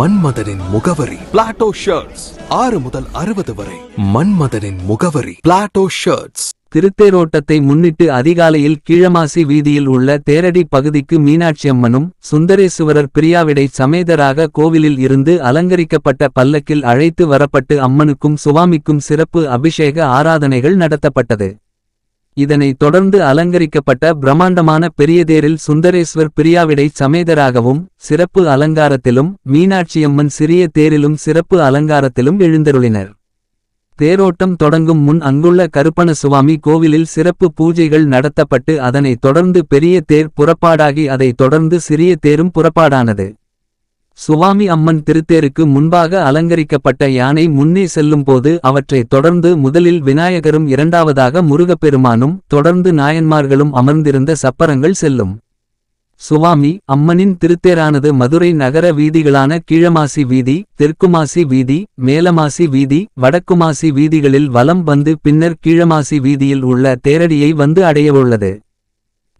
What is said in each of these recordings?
மன்மதனின் முகவரி. Plato shirts ஆறு முதல் அறுபது வரை. மன்மதனின் முகவரி. பிளாட்டோ ஷர்ட்ஸ் திருத்தேரோட்டத்தை முன்னிட்டு அதிகாலையில் கீழமாசி வீதியில் உள்ள தேரடி பகுதிக்கு மீனாட்சியம்மனும் சுந்தரேசுவரர் பிரியாவிடை சமேதராக கோவிலில் இருந்து அலங்கரிக்கப்பட்ட பல்லக்கில் அழைத்து வரப்பட்டு அம்மனுக்கும் சுவாமிக்கும் சிறப்பு அபிஷேக ஆராதனைகள் நடத்தப்பட்டது. இதனைத் தொடர்ந்து அலங்கரிக்கப்பட்ட பிரம்மாண்டமான பெரிய தேரில் சுந்தரேஸ்வர் பிரியாவிடை சமேதராகவும் சிறப்பு அலங்காரத்திலும் மீனாட்சியம்மன் சிறிய தேரிலும் சிறப்பு அலங்காரத்திலும் எழுந்தருளினர். தேரோட்டம் தொடங்கும் முன் அங்குள்ள கருப்பண சுவாமி கோவிலில் சிறப்பு பூஜைகள் நடத்தப்பட்டு அதனைத் தொடர்ந்து பெரிய தேர் புறப்பாடாகி அதைத் தொடர்ந்து சிறிய தேரும் புறப்பாடானது. சுவாமி அம்மன் திருத்தேருக்கு முன்பாக அலங்கரிக்கப்பட்ட யானை முன்னே செல்லும்போது அவற்றைத் தொடர்ந்து முதலில் விநாயகரும் இரண்டாவதாக முருகப்பெருமானும் தொடர்ந்து நாயன்மார்களும் அமர்ந்திருந்த சப்பரங்கள் செல்லும். சுவாமி அம்மனின் திருத்தேரானது மதுரை நகர வீதிகளான கீழமாசி வீதி தெற்குமாசி வீதி மேலமாசி வீதி வடக்குமாசி வீதிகளில் வலம் வந்து பின்னர் கீழமாசி வீதியில் உள்ள தேரடியை வந்து அடையவுள்ளது.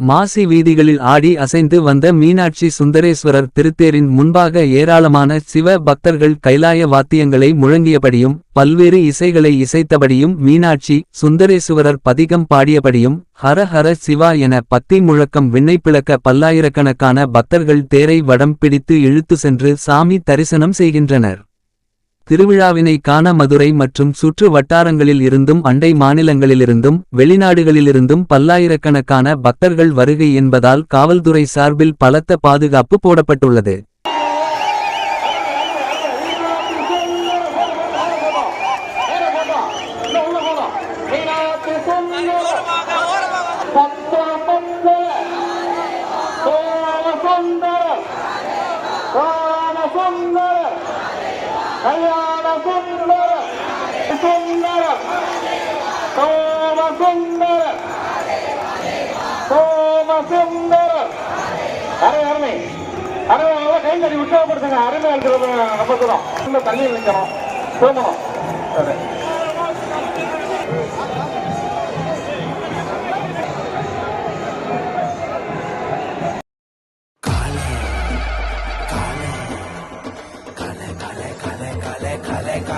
மாசி வீதிகளில் ஆடி அசைந்து வந்த மீனாட்சி சுந்தரேஸ்வரர் திருத்தேரின் முன்பாக ஏராளமான சிவ பக்தர்கள் கைலாய வாத்தியங்களை முழங்கியபடியும் பல்வேறு இசைகளை இசைத்தபடியும் மீனாட்சி சுந்தரேசுவரர் பதிகம் பாடியபடியும் ஹர ஹர சிவா என பத்தி முழக்கம் விண்ணை பிளக்க பல்லாயிரக்கணக்கான பக்தர்கள் தேரை வடம் பிடித்து இழுத்து சென்று சாமி தரிசனம் செய்கின்றனர். திருவிழாவினை காண மதுரை மற்றும் சுற்று வட்டாரங்களில் இருந்தும் அண்டை மாநிலங்களிலிருந்தும் வெளிநாடுகளிலிருந்தும் பல்லாயிரக்கணக்கான பக்தர்கள் வருகை என்பதால் காவல்துறை சார்பில் பலத்த பாதுகாப்பு போடப்பட்டுள்ளது கல்யாண சுந்தர சுந்தர சோம சுந்தர சோம சுந்தர அரே அருமை. அரை கை தடி உற்சாகப்படுத்துங்க. அருமையா இருக்கிறது நம்ம தூரம் தண்ணி நிற்கணும் தூங்கணும். சரி.